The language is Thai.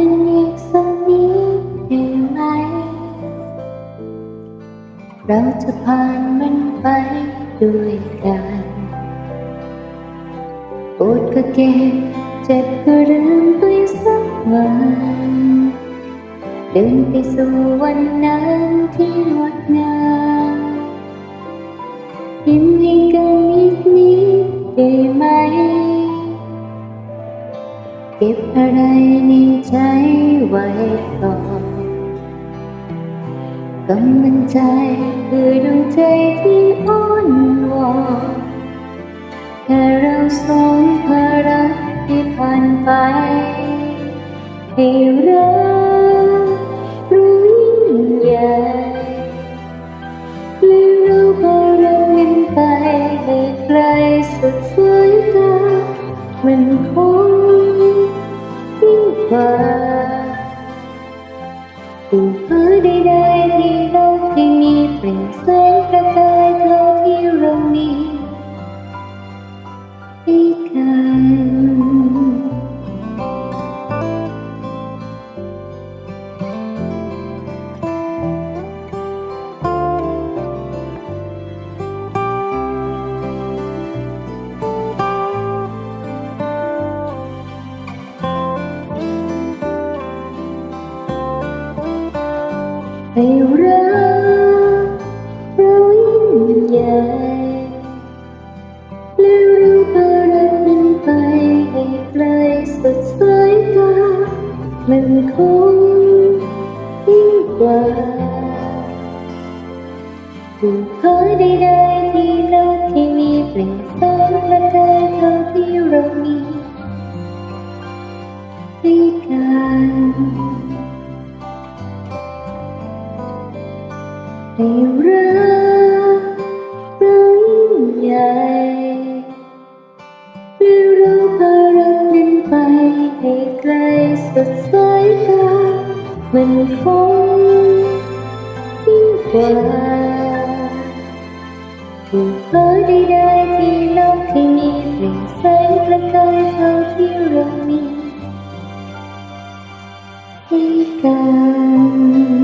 ันอีกสักนิดได้ไหม เราจะผ่านมันไปด้วยกันปวดก็เก็บเจ็บก็ลืมไปสักวันเดินไปสู่วันนั้นที่งดงามยิ้มให้กัน อะไรในใจไว้ก่อนกำลังใจคือดวงใจที่อ้อนวอนแค่เราสองพารักที่ผ่านไป ให้รักรู้ยิ่งใหญ่และเราพารักนั้นไปให้ไกลสุดสายตามันคง ยิ่งกว่าสิ่งเพ้อใดๆที่โลกที่มีเป็นแสงประกายเท่าที่เรามีให้กัน ให้รักเรายิ่งใหญ่และเราพารักนั้นไปให้ไกลสุดสายตามันคงยิ่งกว่าผู้เพ้อใดๆที่โลกที่มีเปล่งแสงและกายเท่าที่เรามีให้กัน ให้รักเรายิ่งใหญ่และเราพารักนั้นไปให้ไกลสุดสายตามันคงยิ่งกว่าผู้เพ้อใดๆที่โลกที่มีเปล่งแสงประกายเท่าที่เรามีให้กัน